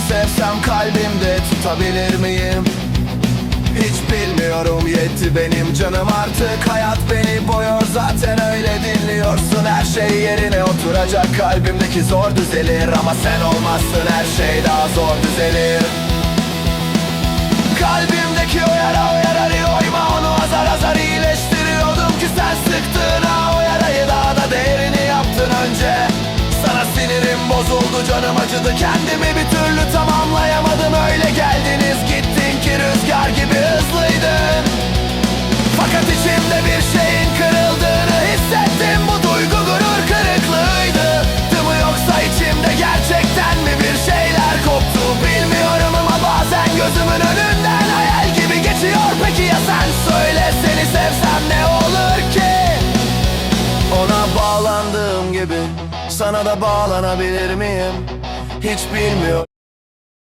Sevsem kalbimde tutabilir miyim? Hiç bilmiyorum yetti benim canım artık. Hayat beni boyor zaten öyle dinliyorsun. Her şey yerine oturacak kalbimdeki zor düzelir. Ama sen olmazsın her şey daha zor düzelir sinirim bozuldu canım acıdı. Kendimi bir türlü tamamlayamadım. Öyle geldiniz gittin ki rüzgar gibi hızlıydın. Fakat içimde bir şeyin kırıldığını hissettim. Bu duygu gurur kırıklığıydı. Tı mı yoksa içimde gerçekten mi bir şeyler koptu? Bilmiyorum ama bazen gözümün önünden hayal gibi geçiyor. Peki ya sen? Söyle seni sevsem ne olur ki? Ona bağlandığım gibi sana da bağlanabilir miyim? Hiç bilmiyorum